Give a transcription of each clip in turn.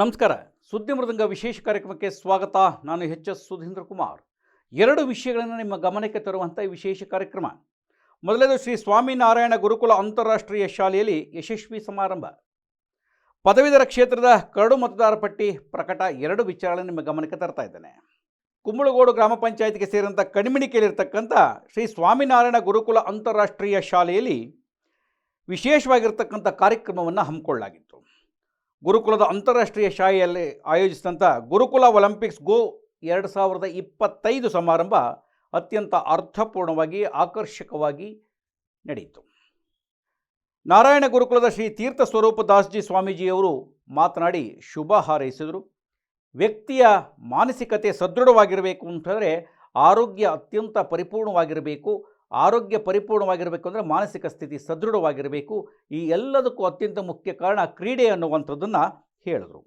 ನಮಸ್ಕಾರ. ಸುದ್ದಿ ಮೃದಂಗ ವಿಶೇಷ ಕಾರ್ಯಕ್ರಮಕ್ಕೆ ಸ್ವಾಗತ. ನಾನು ಎಚ್ ಎಸ್ ಸುಧೀಂದ್ರ ಕುಮಾರ್. ಎರಡು ವಿಷಯಗಳನ್ನು ನಿಮ್ಮ ಗಮನಕ್ಕೆ ತರುವಂಥ ಈ ವಿಶೇಷ ಕಾರ್ಯಕ್ರಮ. ಮೊದಲನೇದು ಶ್ರೀ ಸ್ವಾಮಿನಾರಾಯಣ ಗುರುಕುಲ ಅಂತಾರಾಷ್ಟ್ರೀಯ ಶಾಲೆಯಲ್ಲಿ ಯಶಸ್ವಿ ಸಮಾರಂಭ. ಪದವೀಧರ ಕ್ಷೇತ್ರದ ಕರಡು ಮತದಾರ ಪಟ್ಟಿ ಪ್ರಕಟ ಎರಡು ವಿಚಾರಗಳನ್ನು ನಿಮ್ಮ ಗಮನಕ್ಕೆ ತರ್ತಾ ಇದ್ದೇನೆ. ಕುಂಬಳಗೋಡು ಗ್ರಾಮ ಪಂಚಾಯತ್ಗೆ ಸೇರಿದಂಥ ಕಣಿಮಿಣಿಕೆಯಲ್ಲಿರ್ತಕ್ಕಂಥ ಶ್ರೀ ಸ್ವಾಮಿನಾರಾಯಣ ಗುರುಕುಲ ಅಂತಾರಾಷ್ಟ್ರೀಯ ಶಾಲೆಯಲ್ಲಿ ವಿಶೇಷವಾಗಿರ್ತಕ್ಕಂಥ ಕಾರ್ಯಕ್ರಮವನ್ನು ಹಮ್ಮಿಕೊಳ್ಳಲಾಗಿತ್ತು. ಗುರುಕುಲದ ಅಂತಾರಾಷ್ಟ್ರೀಯ ಶಾಲೆಯಲ್ಲಿ ಆಯೋಜಿಸಿದಂಥ ಗುರುಕುಲ ಒಲಿಂಪಿಕ್ಸ್ ಗೋ ಎರಡು ಸಾವಿರದ ಇಪ್ಪತ್ತೈದು ಸಮಾರಂಭ ಅತ್ಯಂತ ಅರ್ಥಪೂರ್ಣವಾಗಿ, ಆಕರ್ಷಕವಾಗಿ ನಡೆಯಿತು. ನಾರಾಯಣ ಗುರುಕುಲದ ಶ್ರೀ ತೀರ್ಥ ಸ್ವರೂಪ ದಾಸ್ಜಿ ಸ್ವಾಮೀಜಿಯವರು ಮಾತನಾಡಿ ಶುಭ ಹಾರೈಸಿದರು. ವ್ಯಕ್ತಿಯ ಮಾನಸಿಕತೆ ಸದೃಢವಾಗಿರಬೇಕು ಅಂತಂದರೆ ಆರೋಗ್ಯ ಅತ್ಯಂತ ಪರಿಪೂರ್ಣವಾಗಿರಬೇಕು. ಆರೋಗ್ಯ ಪರಿಪೂರ್ಣವಾಗಿರಬೇಕು ಅಂದರೆ ಮಾನಸಿಕ ಸ್ಥಿತಿ ಸದೃಢವಾಗಿರಬೇಕು. ಈ ಎಲ್ಲದಕ್ಕೂ ಅತ್ಯಂತ ಮುಖ್ಯ ಕಾರಣ ಕ್ರೀಡೆ ಅನ್ನುವಂಥದ್ದನ್ನು ಹೇಳಿದರು.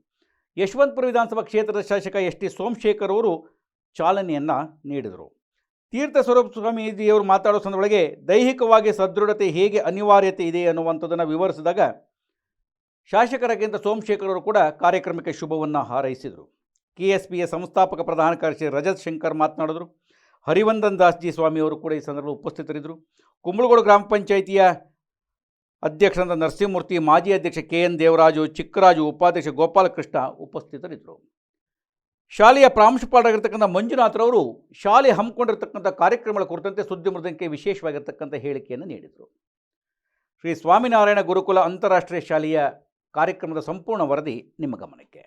ಯಶವಂತಪುರ ವಿಧಾನಸಭಾ ಕ್ಷೇತ್ರದ ಶಾಸಕ ಎಸ್ ಟಿ ಸೋಮಶೇಖರ್ ಅವರು ಚಾಲನೆಯನ್ನು ನೀಡಿದರು. ತೀರ್ಥ ಸ್ವರೂಪ ಸ್ವಾಮೀಜಿಯವರು ಮಾತಾಡೋ ಸಂದರ್ಭಗೆ ದೈಹಿಕವಾಗಿ ಸದೃಢತೆ ಹೇಗೆ ಅನಿವಾರ್ಯತೆ ಇದೆ ಅನ್ನುವಂಥದ್ದನ್ನು ವಿವರಿಸಿದಾಗ ಶಾಸಕರಾಗಿಂತ ಸೋಮಶೇಖರ್ ಅವರು ಕೂಡ ಕಾರ್ಯಕ್ರಮಕ್ಕೆ ಶುಭವನ್ನು ಹಾರೈಸಿದರು. ಕೆ ಎಸ್ ಪಿಯ ಸಂಸ್ಥಾಪಕ ಪ್ರಧಾನ ಕಾರ್ಯದರ್ಶಿ ರಜತ್ ಶಂಕರ್ ಮಾತನಾಡಿದರು. ಹರಿವಂದನ್ ದಾಸ್ಜಿ ಸ್ವಾಮಿಯವರು ಕೂಡ ಈ ಸಂದರ್ಭದಲ್ಲಿ ಉಪಸ್ಥಿತರಿದ್ದರು. ಕುಂಬಳಗೋಡು ಗ್ರಾಮ ಪಂಚಾಯಿತಿಯ ಅಧ್ಯಕ್ಷರಾದ ನರಸಿಂಹಮೂರ್ತಿ, ಮಾಜಿ ಅಧ್ಯಕ್ಷ ಕೆ ಎನ್ ದೇವರಾಜು, ಚಿಕ್ಕರಾಜು ಉಪಾಧ್ಯಕ್ಷ ಗೋಪಾಲಕೃಷ್ಣ ಉಪಸ್ಥಿತರಿದ್ದರು. ಶಾಲೆಯ ಪ್ರಾಂಶುಪಾಲರಾಗಿರ್ತಕ್ಕಂಥ ಮಂಜುನಾಥರವರು ಶಾಲೆ ಹಮ್ಮಿಕೊಂಡಿರ್ತಕ್ಕಂಥ ಕಾರ್ಯಕ್ರಮಗಳ ಕುರಿತಂತೆ ಸುದ್ದಿ ಮೃದಂಗೆ ವಿಶೇಷವಾಗಿರ್ತಕ್ಕಂಥ ಹೇಳಿಕೆಯನ್ನು ನೀಡಿದರು. ಶ್ರೀ ಸ್ವಾಮಿನಾರಾಯಣ ಗುರುಕುಲ ಅಂತಾರಾಷ್ಟ್ರೀಯ ಶಾಲೆಯ ಕಾರ್ಯಕ್ರಮದ ಸಂಪೂರ್ಣ ವರದಿ ನಿಮ್ಮ ಗಮನಕ್ಕೆ.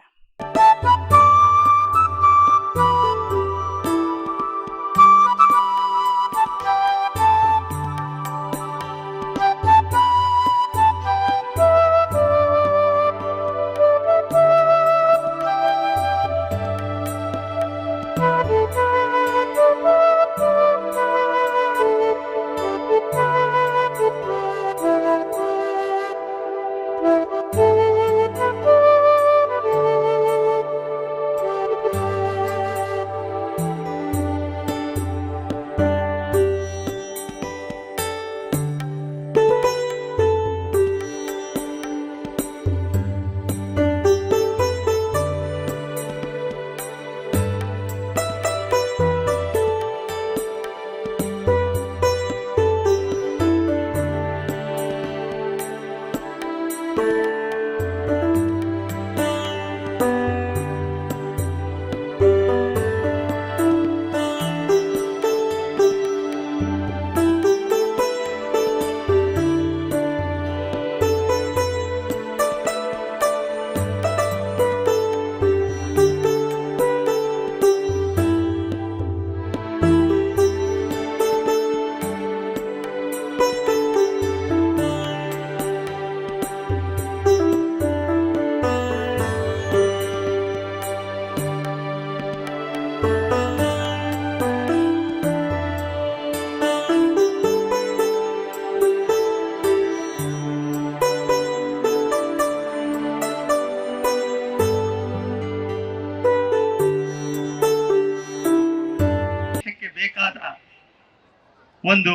ಒಂದು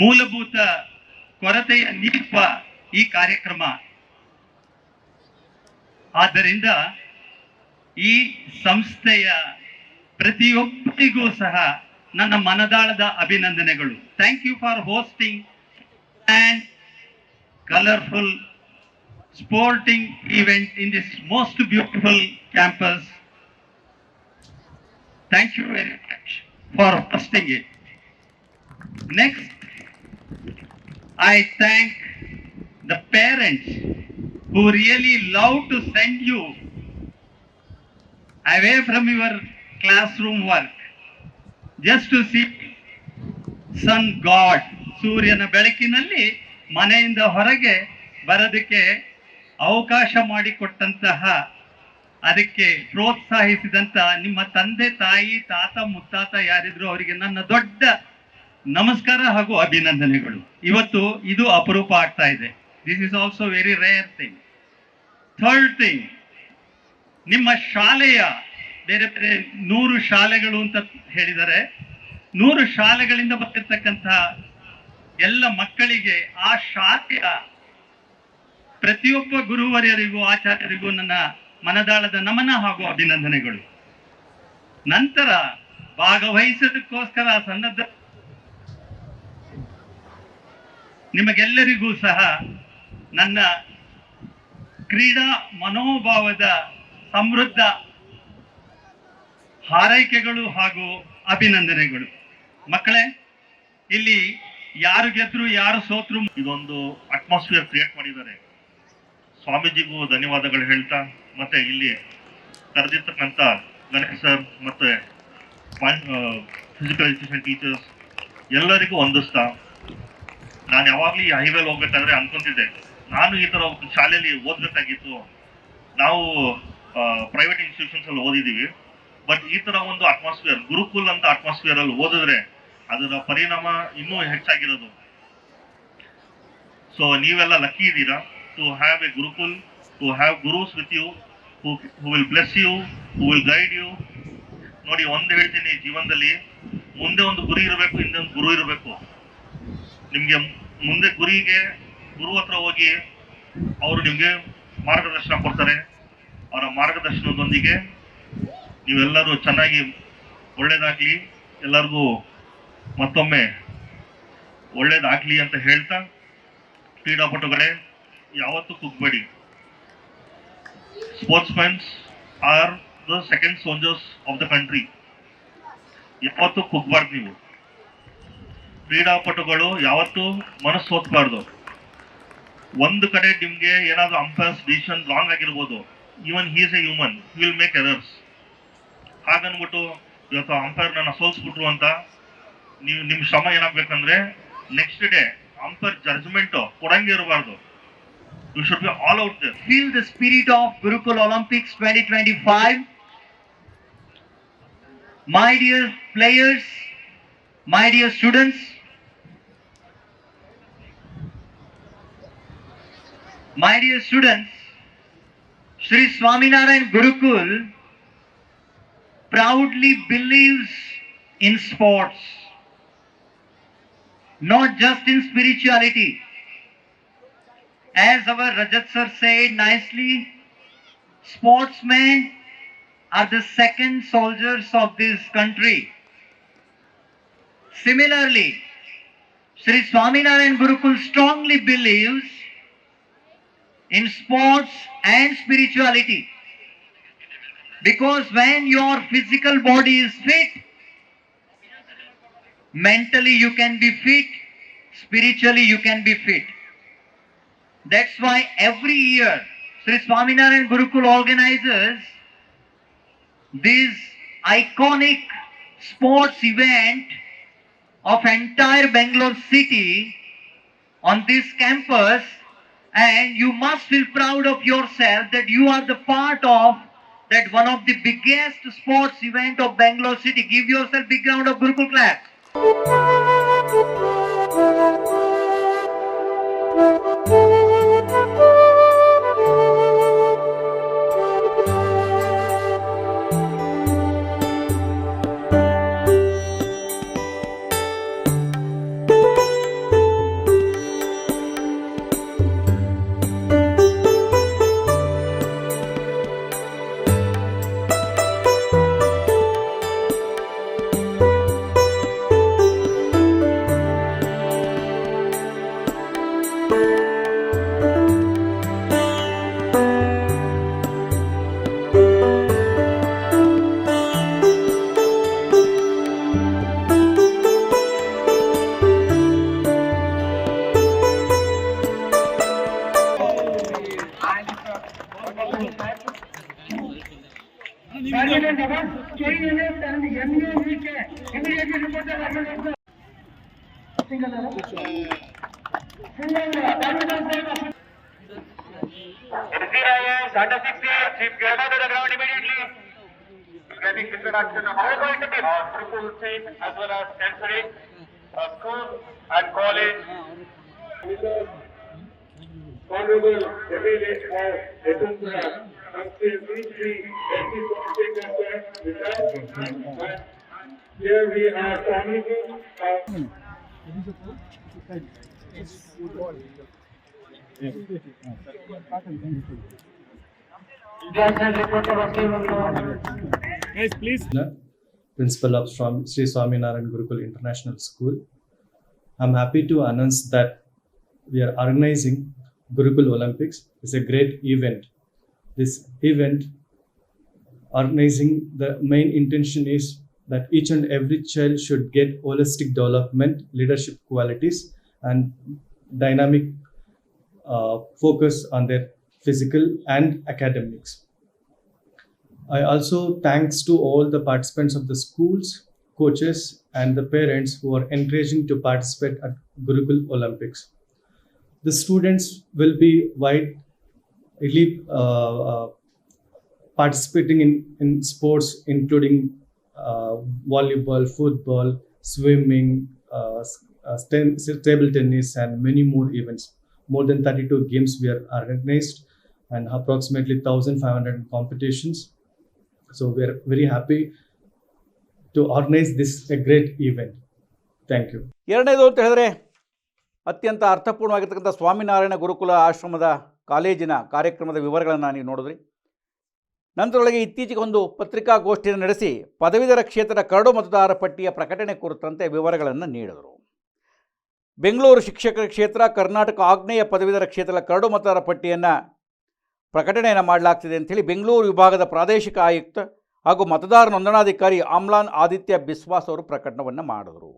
ಮೂಲಭೂತ ಕೊರತೆಯ ನೀಪ ಈ ಕಾರ್ಯಕ್ರಮ. ಆದ್ದರಿಂದ ಈ ಸಂಸ್ಥೆಯ ಪ್ರತಿಯೊಬ್ಬರಿಗೂ ಸಹ ನನ್ನ ಮನದಾಳದ ಅಭಿನಂದನೆಗಳು. Thank you for hosting and colourful sporting event in this most beautiful campus thank you very much for hosting it. Next, I thank the parents who really love to send you away from your classroom work just to see sun god ಸೂರ್ಯನ ಬೆಳಕಿನಲ್ಲಿ ಮನೆಯಿಂದ ಹೊರಗೆ ಬರೋದಕ್ಕೆ ಅವಕಾಶ ಮಾಡಿಕೊಟ್ಟಂತಹ ಅದಕ್ಕೆ ಪ್ರೋತ್ಸಾಹಿಸಿದಂತ ನಿಮ್ಮ ತಂದೆ ತಾಯಿ ತಾತ ಮುತ್ತಾತ ಯಾರಿದ್ರು ಅವರಿಗೆ ನನ್ನ ದೊಡ್ಡ ನಮಸ್ಕಾರ ಹಾಗೂ ಅಭಿನಂದನೆಗಳು. ಇವತ್ತು ಇದು ಅಪರೂಪ ಆಗ್ತಾ ಇದೆ. This is also very rare thing third thing ನಿಮ್ಮ ಶಾಲೆಯ, ಬೇರೆ ಬೇರೆ ನೂರು ಶಾಲೆಗಳು ಅಂತ ಹೇಳಿದರೆ, ನೂರು ಶಾಲೆಗಳಿಂದ ಬರ್ತಿರ್ತಕ್ಕಂತಹ ಎಲ್ಲ ಮಕ್ಕಳಿಗೆ ಆ ಶಾಲೆಯ ಪ್ರತಿಯೊಬ್ಬ ಗುರುವರ್ಯರಿಗೂ, ಆಚಾರ್ಯರಿಗೂ ನನ್ನ ಮನದಾಳದ ನಮನ ಹಾಗೂ ಅಭಿನಂದನೆಗಳು. ನಂತರ ಭಾಗವಹಿಸೋದಕ್ಕೋಸ್ಕರ ಸನ್ನದ್ಧ ನಿಮಗೆಲ್ಲರಿಗೂ ಸಹ ನನ್ನ ಕ್ರೀಡಾ ಮನೋಭಾವದ ಸಮೃದ್ಧ ಹಾರೈಕೆಗಳು ಹಾಗೂ ಅಭಿನಂದನೆಗಳು. ಮಕ್ಕಳೇ, ಇಲ್ಲಿ ಯಾರು ಗೆದ್ರು, ಯಾರು ಸೋತ್ರು ಇದೊಂದು ಅಟ್ಮಾಸ್ಫಿಯರ್ ಕ್ರಿಯೇಟ್ ಮಾಡಿದ್ದಾರೆ. ಸ್ವಾಮೀಜಿಗೂ ಧನ್ಯವಾದಗಳು ಹೇಳ್ತಾ, ಮತ್ತೆ ಇಲ್ಲಿ ಕರೆದಿರ್ತಕ್ಕಂಥ ಗಣೇಶ್ ಸರ್ ಮತ್ತೆ ಫಿಸಿಕಲ್ ಎಜುಕೇಶನ್ ಟೀಚರ್ಸ್ ಎಲ್ಲರಿಗೂ ಹೊಂದಿಸ್ತಾ ನಾನು ಯಾವಾಗ್ಲೂ ಈ ಹೈವೇಲಿ ಹೋಗ್ಬೇಕಾದ್ರೆ ಅನ್ಕೊಂತಿದ್ದೆ. ನಾನು ಈ ತರ ಶಾಲೆಯಲ್ಲಿ ಓದ್ಬೇಕಾಗಿತ್ತು. ನಾವು ಪ್ರೈವೇಟ್ ಇನ್ಸ್ಟಿಟ್ಯೂಷನ್ಸ್ ಅಲ್ಲಿ ಓದಿದೀವಿ ಬಟ್ ಈ ತರ ಒಂದು ಅಟ್ಮಾಸ್ಫಿಯರ್ ಗುರುಕುಲ್ ಅಂತ ಅಟ್ಮಾಸ್ಫಿಯರ್ ಅಲ್ಲಿ ಓದಿದ್ರೆ ಅದರ ಪರಿಣಾಮ ಇನ್ನೂ ಹೆಚ್ಚಾಗಿರೋದು. ಸೊ ನೀವೆಲ್ಲ ಲಕ್ಕಿ ಇದ್ದೀರಾ? To have a Gurukul to have gurus with you who will bless you who will guide you ನೋಡಿ, ಒಂದು ಹೇಳ್ತೀನಿ, ಜೀವನದಲ್ಲಿ ಮುಂದೆ ಒಂದು ಗುರಿ ಇರಬೇಕು, ಹಿಂದೆ ಒಂದು ಗುರು ಇರಬೇಕು. ನಿಮ್ಗೆ ಮುಂದೆ ಗುರಿಗೆ, ಗುರು ಹತ್ರ ಹೋಗಿ ಅವರು ನಿಮಗೆ ಮಾರ್ಗದರ್ಶನ ಕೊಡ್ತಾರೆ. ಅವರ ಮಾರ್ಗದರ್ಶನದೊಂದಿಗೆ ನೀವೆಲ್ಲರೂ ಚೆನ್ನಾಗಿ ಒಳ್ಳೇದಾಗ್ಲಿ, ಎಲ್ಲರಿಗೂ ಮತ್ತೊಮ್ಮೆ ಒಳ್ಳೇದಾಗಲಿ ಅಂತ ಹೇಳ್ತಾ ಕ್ರೀಡಾಪಟುಗಳೇ, ಯಾವತ್ತೂ ಕುಗ್ಬೇಡಿ. Sportsmans are the second soldiers of the country ಯಾವತ್ತೂ ಕುಗ್ಬಾರ್ದು ನೀವು. ಕ್ರೀಡಾಪಟುಗಳು ಯಾವತ್ತೂ ಮನಸ್ಸು ಸೋತ್ಬಾರ್ದು. ಒಂದು ಕಡೆ ನಿಮ್ಗೆ ಏನಾದ್ರು ಅಂಪೈರ್ಸ್ ಡಿಸಿಷನ್ ರಾಂಗ್ ಆಗಿರ್ಬೋದು even he's a human will make errors ಹಾಗನ್ಬಿಟ್ಟು ಇವತ್ತು ಅಂಪೈರ್ ನನ್ನ ಸೋಲ್ಸ್ಬಿಟ್ರು ಅಂತ ನೀವು ನಿಮ್ ಶ್ರಮ ಏನಾಗ್ಬೇಕಂದ್ರೆ ನೆಕ್ಸ್ಟ್ ಡೇ ಅಂಪೈರ್ ಜಡ್ಜ್ಮೆಂಟ್ ಕೊಡಂಗೆ ಇರಬಾರ್ದು. You should be all out there feel the spirit of Gurukul twenty 2025. My dear players, my dear students, my dear students, Sri Swaminarayan Gurukul proudly believes in sports, not just in spirituality as our Rajat sir said nicely, sportsmen are the second soldiers of this country. Similarly, Sri Swaminarayan Gurukul strongly believes in sports and spirituality. Because when your physical body is fit, mentally you can be fit, spiritually you can be fit. That's why every year Sri Swaminarayan Gurukul organizes this iconic sports event of entire Bangalore city on this campus and you must feel proud of yourself that you are the part of that one of the biggest sports event of Bangalore city. Give yourself big round of Gurukul clap. Interior, education of all qualitative uh, as well as entering uh, school and college. Honorable MLA of Ethiopia, thank you. Here we are committing our... It's football. Yes. Yes coming, please. principal of Sri Swaminarayan Gurukul International School. I'm happy to announce that we are organizing Gurukul Olympics. It's a great event. This event organizing the main intention is that each and every child should get holistic development, leadership qualities, and dynamic uh, focus on their physical and academics. I also thanks to all the participants of the schools, coaches, and the parents who are encouraging to participate at Gurukul Olympics. The students will be widely uh, uh, participating in, in sports, including uh, volleyball, football, swimming, uh, uh, sten- table tennis, and many more events. More than 32 games we are organized and approximately 1,500 competitions. So, we are very happy to organize this, a great event. Thank you. ಎರಡನೇದು ಅಂತ ಹೇಳಿದ್ರೆ, ಅತ್ಯಂತ ಅರ್ಥಪೂರ್ಣವಾಗಿರ್ತಕ್ಕಂಥ ಸ್ವಾಮಿನಾರಾಯಣ ಗುರುಕುಲ ಆಶ್ರಮದ ಕಾಲೇಜಿನ ಕಾರ್ಯಕ್ರಮದ ವಿವರಗಳನ್ನು ನೀವು ನೋಡಿದ್ರಿ ನಂತರೊಳಗೆ ಇತ್ತೀಚೆಗೆ ಒಂದು ಪತ್ರಿಕಾಗೋಷ್ಠಿಯನ್ನು ನಡೆಸಿ ಪದವೀಧರ ಕ್ಷೇತ್ರದ ಕರಡು ಮತದಾರ ಪಟ್ಟಿಯ ಪ್ರಕಟಣೆ ಕುರಿತಂತೆ ವಿವರಗಳನ್ನು ನೀಡಿದರು ಬೆಂಗಳೂರು ಶಿಕ್ಷಕರ ಕ್ಷೇತ್ರ, ಕರ್ನಾಟಕ ಆಗ್ನೇಯ ಪದವೀಧರ ಕ್ಷೇತ್ರದ ಕರಡು ಮತದಾರ ಪಟ್ಟಿಯನ್ನು ಪ್ರಕಟಣೆಯನ್ನು ಮಾಡಲಾಗ್ತಿದೆ ಅಂಥೇಳಿ ಬೆಂಗಳೂರು ವಿಭಾಗದ ಪ್ರಾದೇಶಿಕ ಆಯುಕ್ತ ಹಾಗೂ ಮತದಾರ ನೋಂದಣಾಧಿಕಾರಿ ಆಮ್ಲಾನ್ ಆದಿತ್ಯ ಬಿಸ್ವಾಸ್ ಅವರು ಪ್ರಕಟಣವನ್ನು ಮಾಡಿದರು.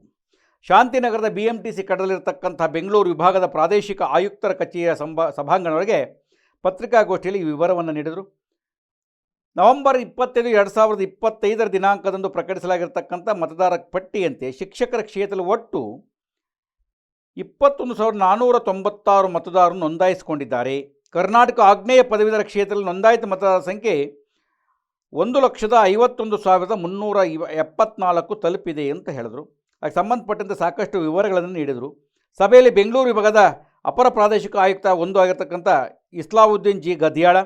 ಶಾಂತಿನಗರದ ಬಿ ಎಂ ಟಿ ಸಿ ಕಡಲಿರತಕ್ಕಂಥ ಬೆಂಗಳೂರು ವಿಭಾಗದ ಪ್ರಾದೇಶಿಕ ಆಯುಕ್ತರ ಕಚೇರಿಯ ಸಂಭಾ ಸಭಾಂಗಣದೊಳಗೆ ಪತ್ರಿಕಾಗೋಷ್ಠಿಯಲ್ಲಿ ಈ ವಿವರವನ್ನು ನೀಡಿದರು. ನವೆಂಬರ್ ಇಪ್ಪತ್ತೈದು, ಎರಡು ಸಾವಿರದ ಇಪ್ಪತ್ತೈದರ ದಿನಾಂಕದಂದು ಪ್ರಕಟಿಸಲಾಗಿರ್ತಕ್ಕಂಥ ಮತದಾರ ಪಟ್ಟಿಯಂತೆ ಶಿಕ್ಷಕರ ಕ್ಷೇತ್ರದಲ್ಲಿ ಒಟ್ಟು ಇಪ್ಪತ್ತೊಂದು ಸಾವಿರದ ನಾನ್ನೂರ ತೊಂಬತ್ತಾರು ಮತದಾರರು ನೋಂದಾಯಿಸಿಕೊಂಡಿದ್ದಾರೆ. ಕರ್ನಾಟಕ ಆಗ್ನೇಯ ಪದವೀಧರ ಕ್ಷೇತ್ರದಲ್ಲಿ ನೋಂದಾಯಿತ ಮತದಾರರ ಸಂಖ್ಯೆ ಒಂದು ಲಕ್ಷದ ಐವತ್ತೊಂದು ಸಾವಿರದ ಮುನ್ನೂರ ಇವ, ಎಪ್ಪತ್ನಾಲ್ಕು ತಲುಪಿದೆ ಅಂತ ಹೇಳಿದರು. ಅದಕ್ಕೆ ಸಂಬಂಧಪಟ್ಟಂತೆ ಸಾಕಷ್ಟು ವಿವರಗಳನ್ನು ನೀಡಿದರು. ಸಭೆಯಲ್ಲಿ ಬೆಂಗಳೂರು ವಿಭಾಗದ ಅಪರ ಪ್ರಾದೇಶಿಕ ಆಯುಕ್ತ ಒಂದು ಆಗಿರ್ತಕ್ಕಂಥ ಇಸ್ಲಾವುದ್ದೀನ್ ಜಿ ಗದ್ಯಾಳ,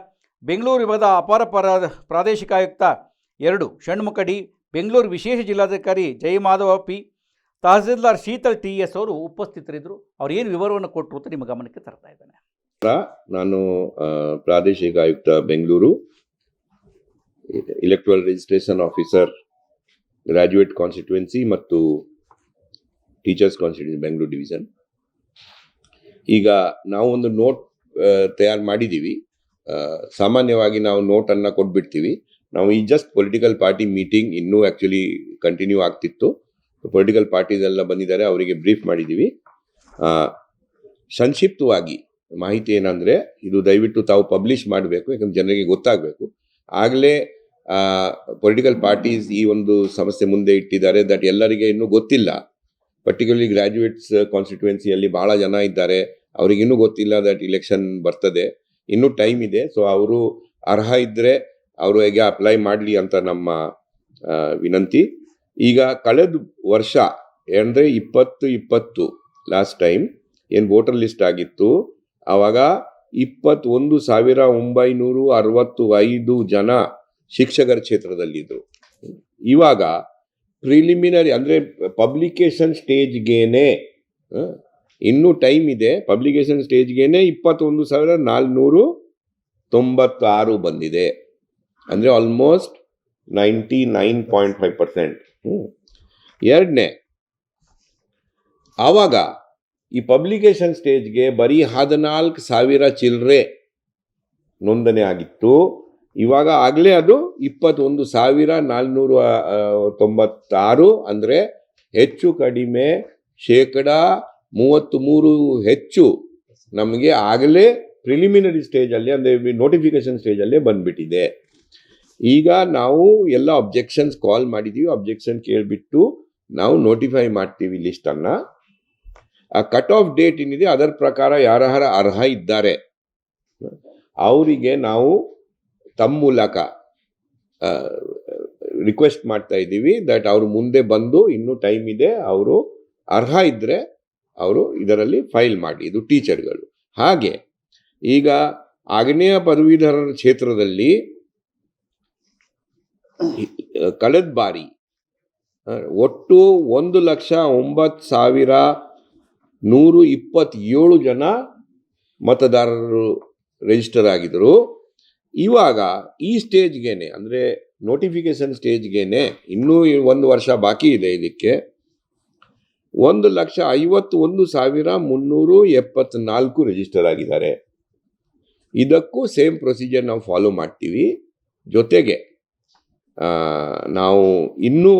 ಬೆಂಗಳೂರು ವಿಭಾಗದ ಅಪರ ಪರ, ಪ್ರಾದೇಶಿಕ ಆಯುಕ್ತ ಎರಡು ಷಣ್ಮುಖ ಡಿ ಬೆಂಗಳೂರು ವಿಶೇಷ ಜಿಲ್ಲಾಧಿಕಾರಿ Jayamadhava P, tahsildar Sheetal T S ಅವರು ಉಪಸ್ಥಿತರಿದ್ದರು. ಅವ್ರು ಏನು ವಿವರವನ್ನು ಕೊಟ್ಟರು ಅಂತ ನಿಮ್ಮ ಗಮನಕ್ಕೆ ತರ್ತಾ ಇದ್ದಾನೆ. ನಾನು ಪ್ರಾದೇಶಿಕ ಆಯುಕ್ತ Bengaluru electoral registration officer graduate constituency ಮತ್ತು ಟೀಚರ್ಸ್ ಕಾನ್ಸ್ಟಿಟ್ಯೂನ್ಸಿ ಬೆಂಗಳೂರು ಡಿವಿಷನ್ ಈಗ ನಾವು ಒಂದು ನೋಟ್ ತಯಾರು ಮಾಡಿದ್ದೀವಿ. ಸಾಮಾನ್ಯವಾಗಿ ನಾವು ನೋಟನ್ನು ಕೊಟ್ಬಿಡ್ತೀವಿ. ನಾವು ಈ ಜಸ್ಟ್ ಪೊಲಿಟಿಕಲ್ ಪಾರ್ಟಿ ಮೀಟಿಂಗ್ ಇನ್ನೂ ಆ್ಯಕ್ಚುಲಿ ಕಂಟಿನ್ಯೂ ಆಗ್ತಿತ್ತು. ಪೊಲಿಟಿಕಲ್ ಪಾರ್ಟೀಸ್ ಎಲ್ಲ ಬಂದಿದ್ದಾರೆ, ಅವರಿಗೆ ಬ್ರೀಫ್ ಮಾಡಿದ್ದೀವಿ. ಸಂಕ್ಷಿಪ್ತವಾಗಿ ಮಾಹಿತಿ ಏನಂದರೆ, ಇದು ದಯವಿಟ್ಟು ತಾವು ಪಬ್ಲಿಷ್ ಮಾಡಬೇಕು, ಯಾಕಂದ್ರೆ ಜನರಿಗೆ ಗೊತ್ತಾಗಬೇಕು. ಆಗಲೇ ಪೊಲಿಟಿಕಲ್ ಪಾರ್ಟೀಸ್ ಈ ಒಂದು ಸಮಸ್ಯೆ ಮುಂದೆ ಇಟ್ಟಿದ್ದಾರೆ ದಟ್ ಎಲ್ಲರಿಗೆ ಇನ್ನೂ ಗೊತ್ತಿಲ್ಲ. ಪರ್ಟಿಕ್ಯುಲರ್ಲಿ ಗ್ರ್ಯಾಜುಯೇಟ್ಸ್ ಕಾನ್ಸ್ಟಿಟ್ಯುವೆನ್ಸಿಯಲ್ಲಿ ಭಾಳ ಜನ ಇದ್ದಾರೆ. ಅವ್ರಿಗೆ ಇನ್ನೂ ಗೊತ್ತಿಲ್ಲ ದಟ್ ಇಲೆಕ್ಷನ್ ಬರ್ತದೆ. ಇನ್ನೂ ಟೈಮ್ ಇದೆ. ಸೊ ಅವರು ಅರ್ಹ ಇದ್ದರೆ ಅವರು ಹೇಗೆ ಅಪ್ಲೈ ಮಾಡಲಿ ಅಂತ ನಮ್ಮ ವಿನಂತಿ. ಈಗ ಕಳೆದ ವರ್ಷ, ಅಂದರೆ ಇಪ್ಪತ್ತು ಇಪ್ಪತ್ತು ಲಾಸ್ಟ್ ಟೈಮ್ ಏನು ವೋಟರ್ ಲಿಸ್ಟ್ ಆಗಿತ್ತು ಆವಾಗ ಇಪ್ಪತ್ತೊಂದು ಸಾವಿರ ಒಂಬೈನೂರು ಅರವತ್ತು ಐದು ಜನ ಶಿಕ್ಷಕರ ಕ್ಷೇತ್ರದಲ್ಲಿದ್ದರು ಇವಾಗ ಪ್ರಿಲಿಮಿನರಿ ಅಂದರೆ ಪಬ್ಲಿಕೇಶನ್ ಸ್ಟೇಜ್ಗೇನೆ ಇನ್ನೂ ಟೈಮ್ ಇದೆ. ಪಬ್ಲಿಕೇಶನ್ ಸ್ಟೇಜ್ಗೇನೆ ಇಪ್ಪತ್ತೊಂದು ಸಾವಿರ ನಾಲ್ನೂರು ತೊಂಬತ್ತಾರು ಬಂದಿದೆ. ಅಂದರೆ almost ninety nine point five percent ಎರಡನೇ, ಆವಾಗ ಈ ಪಬ್ಲಿಕೇಶನ್ ಸ್ಟೇಜ್ಗೆ ಬರೀ ಹದಿನಾಲ್ಕು ಸಾವಿರ ಚಿಲ್ಲರೆ ನೋಂದಣಿ ಆಗಿತ್ತು. ಇವಾಗ ಆಗಲೇ ಅದು ಇಪ್ಪತ್ತೊಂದು ಸಾವಿರ ನಾಲ್ನೂರ ತೊಂಬತ್ತಾರು ಅಂದರೆ ಹೆಚ್ಚು ಕಡಿಮೆ ಶೇಕಡ ಮೂವತ್ತು ಮೂರು ಹೆಚ್ಚು ನಮಗೆ ಆಗಲೇ ಪ್ರಿಲಿಮಿನರಿ ಸ್ಟೇಜಲ್ಲಿ ಅಂದರೆ ನೋಟಿಫಿಕೇಶನ್ ಸ್ಟೇಜಲ್ಲೇ ಬಂದ್ಬಿಟ್ಟಿದೆ. ಈಗ ನಾವು ಎಲ್ಲ ಅಬ್ಜೆಕ್ಷನ್ಸ್ ಕಾಲ್ ಮಾಡಿದ್ದೀವಿ ಅಬ್ಜೆಕ್ಷನ್ ಕೇಳಿಬಿಟ್ಟು ನಾವು ನೋಟಿಫೈ ಮಾಡ್ತೀವಿ ಲಿಸ್ಟನ್ನು ಆ ಕಟ್ ಆಫ್ ಡೇಟ್ ಏನಿದೆ, ಅದರ ಪ್ರಕಾರ ಯಾರ್ಯಾರ ಅರ್ಹ ಇದ್ದಾರೆ. ಅವರಿಗೆ ನಾವು ತಮ್ಮ ಮೂಲಕ ರಿಕ್ವೆಸ್ಟ್ ಮಾಡ್ತಾ ಇದ್ದೀವಿ ದಟ್ ಅವರು ಮುಂದೆ ಬಂದು ಇನ್ನೂ ಟೈಮ್ ಇದೆ, ಅವರು ಅರ್ಹ ಇದ್ದರೆ ಅವರು ಇದರಲ್ಲಿ ಫೈಲ್ ಮಾಡಿ, ಇದು ಟೀಚರ್ಗಳು ಹಾಗೆ, ಈಗ ಆಗ್ನೇಯ ಪದವೀಧರರ ಕ್ಷೇತ್ರದಲ್ಲಿ ಕಳೆದ ಬಾರಿ ಒಟ್ಟು ಒಂದು ಲಕ್ಷ ಒಂಬತ್ತು ಸಾವಿರ ನೂರು ಇಪ್ಪತ್ತೇಳು ಜನ ಮತದಾರರು ರಿಜಿಸ್ಟರ್ ಆಗಿದ್ದರು. ಇವಾಗ ಈ ಸ್ಟೇಜ್ಗೇನೆ ಅಂದರೆ ನೋಟಿಫಿಕೇಶನ್ ಸ್ಟೇಜ್ಗೇನೆ ಇನ್ನೂ ಒಂದು ವರ್ಷ ಬಾಕಿ ಇದೆ ಇದಕ್ಕೆ. ಒಂದು ಲಕ್ಷ ಐವತ್ತೊಂದು ಸಾವಿರ ಮುನ್ನೂರು ಎಪ್ಪತ್ನಾಲ್ಕು ರಿಜಿಸ್ಟರ್ ಆಗಿದ್ದಾರೆ. ಇದಕ್ಕೂ ಸೇಮ್ ಪ್ರೊಸೀಜರ್ ನಾವು ಫಾಲೋ ಮಾಡ್ತೀವಿ. ಜೊತೆಗೆ ನಾವು ಇನ್ನೂ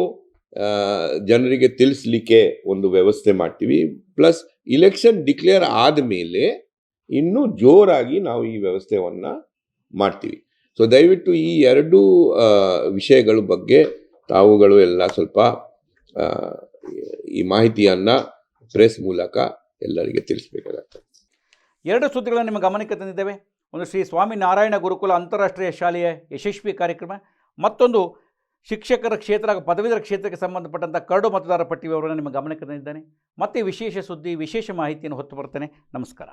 ಜನರಿಗೆ ತಿಳಿಸ್ಲಿಕ್ಕೆ ಒಂದು ವ್ಯವಸ್ಥೆ ಮಾಡ್ತೀವಿ. ಪ್ಲಸ್ ಇಲೆಕ್ಷನ್ ಡಿಕ್ಲೇರ್ ಆದಮೇಲೆ ಇನ್ನೂ ಜೋರಾಗಿ ನಾವು ಈ ವ್ಯವಸ್ಥೆಯನ್ನು ಮಾಡ್ತೀವಿ. ಸೊ ದಯವಿಟ್ಟು ಈ ಎರಡೂ ವಿಷಯಗಳ ಬಗ್ಗೆ ತಾವುಗಳು ಎಲ್ಲ ಸ್ವಲ್ಪ ಈ ಮಾಹಿತಿಯನ್ನು ಪ್ರೆಸ್ ಮೂಲಕ ಎಲ್ಲರಿಗೆ ತಿಳಿಸ್ಬೇಕಾಗತ್ತೆ. ಎರಡು ಸುದ್ದಿಗಳನ್ನು ನಿಮ್ಮ ಗಮನಕ್ಕೆ ತಂದಿದ್ದೇವೆ. ಒಂದು ಶ್ರೀ ಸ್ವಾಮಿ ನಾರಾಯಣ ಗುರುಕುಲ ಅಂತಾರಾಷ್ಟ್ರೀಯ ಶಾಲೆಯ ಯಶಸ್ವಿ ಕಾರ್ಯಕ್ರಮ, ಮತ್ತೊಂದು ಶಿಕ್ಷಕರ ಕ್ಷೇತ್ರ ಹಾಗೂ ಪದವೀಧರ ಕ್ಷೇತ್ರಕ್ಕೆ ಸಂಬಂಧಪಟ್ಟಂಥ ಕರಡು ಮತದಾರ ಪಟ್ಟಿ ವಿವರವನ್ನು ನಿಮ್ಮ ಗಮನಕ್ಕೆ ತಂದಿದ್ದೇನೆ. ಮತ್ತೆ ವಿಶೇಷ ಸುದ್ದಿ, ವಿಶೇಷ ಮಾಹಿತಿಯನ್ನು ಹೊತ್ತು ಬರ್ತೇನೆ ನಮಸ್ಕಾರ.